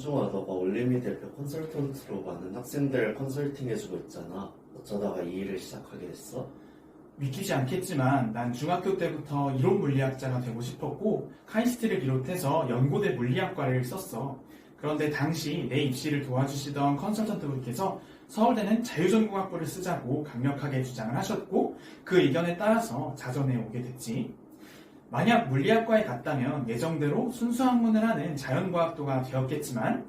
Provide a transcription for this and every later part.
현중아 너가 올림이 대표 컨설턴트로 많은 학생들 컨설팅해주고 있잖아. 어쩌다가 이 일을 시작하게 됐어? 믿기지 않겠지만 난 중학교 때부터 이론 물리학자가 되고 싶었고 카이스트를 비롯해서 연고대 물리학과를 썼어. 그런데 당시 내 입시를 도와주시던 컨설턴트 분께서 서울대는 자유전공학부를 쓰자고 강력하게 주장을 하셨고 그 의견에 따라서 자전에 오게 됐지. 만약 물리학과에 갔다면 예정대로 순수 학문을 하는 자연과학도가 되었겠지만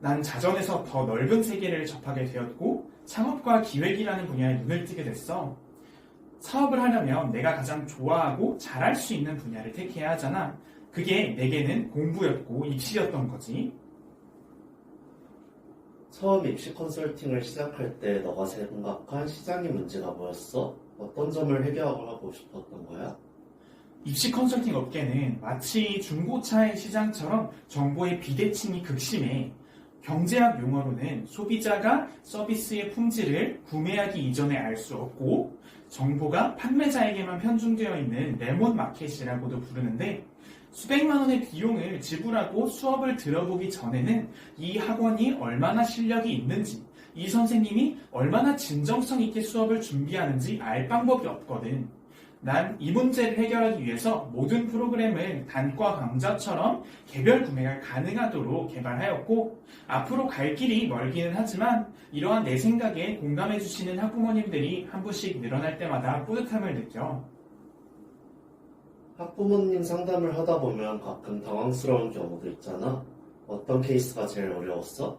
난 자전에서 더 넓은 세계를 접하게 되었고 창업과 기획이라는 분야에 눈을 뜨게 됐어. 사업을 하려면 내가 가장 좋아하고 잘할 수 있는 분야를 택해야 하잖아. 그게 내게는 공부였고 입시였던 거지. 처음 입시 컨설팅을 시작할 때 너가 생각한 시장의 문제가 뭐였어? 어떤 점을 해결하고 싶었던 거야? 입시 컨설팅 업계는 마치 중고차의 시장처럼 정보의 비대칭이 극심해. 경제학 용어로는 소비자가 서비스의 품질을 구매하기 이전에 알 수 없고 정보가 판매자에게만 편중되어 있는 레몬 마켓이라고도 부르는데 수백만 원의 비용을 지불하고 수업을 들어보기 전에는 이 학원이 얼마나 실력이 있는지 이 선생님이 얼마나 진정성 있게 수업을 준비하는지 알 방법이 없거든. 난 이 문제를 해결하기 위해서 모든 프로그램을 단과 강좌처럼 개별 구매가 가능하도록 개발하였고 앞으로 갈 길이 멀기는 하지만 이러한 내 생각에 공감해 주시는 학부모님들이 한 분씩 늘어날 때마다 뿌듯함을 느껴. 학부모님 상담을 하다 보면 가끔 당황스러운 경우도 있잖아. 어떤 케이스가 제일 어려웠어?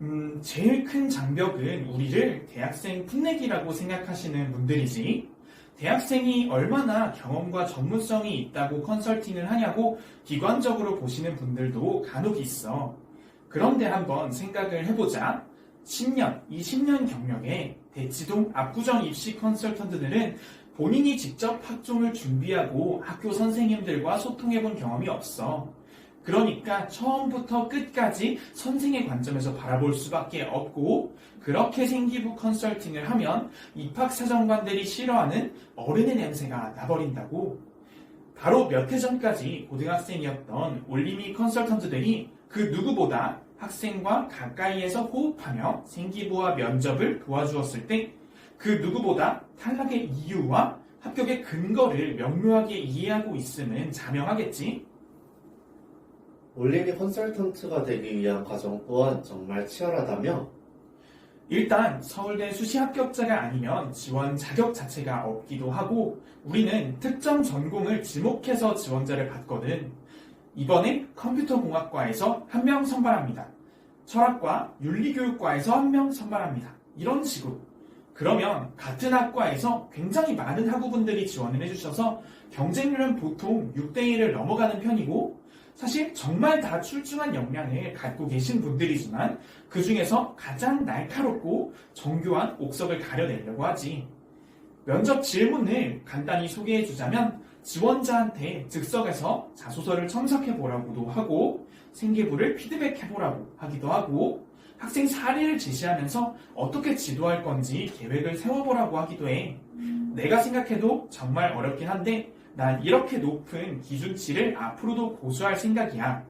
음, 제일 큰 장벽은 우리를 대학생 풋내기라고 생각하시는 분들이지. 대학생이 얼마나 경험과 전문성이 있다고 컨설팅을 하냐고 비관적으로 보시는 분들도 간혹 있어. 그런데 한번 생각을 해보자. 10년, 20년 경력의 대치동 압구정 입시 컨설턴트들은 본인이 직접 학종을 준비하고 학교 선생님들과 소통해본 경험이 없어. 그러니까 처음부터 끝까지 선생의 관점에서 바라볼 수밖에 없고 그렇게 생기부 컨설팅을 하면 입학 사정관들이 싫어하는 어른의 냄새가 나버린다고. 바로 몇 해 전까지 고등학생이었던 올리미 컨설턴트들이 그 누구보다 학생과 가까이에서 호흡하며 생기부와 면접을 도와주었을 때 그 누구보다 탈락의 이유와 합격의 근거를 명료하게 이해하고 있음은 자명하겠지. 올림이 컨설턴트가 되기 위한 과정 또한 정말 치열하다며? 일단 서울대 수시 합격자가 아니면 지원 자격 자체가 없기도 하고 우리는 특정 전공을 지목해서 지원자를 받거든. 이번에 컴퓨터공학과에서 한 명 선발합니다. 철학과 윤리교육과에서 한 명 선발합니다. 이런 식으로. 그러면 같은 학과에서 굉장히 많은 학우분들이 지원을 해주셔서 경쟁률은 보통 6대1을 넘어가는 편이고 사실 정말 다 출중한 역량을 갖고 계신 분들이지만 그 중에서 가장 날카롭고 정교한 옥석을 가려내려고 하지. 면접 질문을 간단히 소개해 주자면 지원자한테 즉석에서 자소서를 첨삭해 보라고도 하고 생기부를 피드백해 보라고 하기도 하고 학생 사례를 제시하면서 어떻게 지도할 건지 계획을 세워보라고 하기도 해. 내가 생각해도 정말 어렵긴 한데 난 이렇게 높은 기준치를 앞으로도 고수할 생각이야.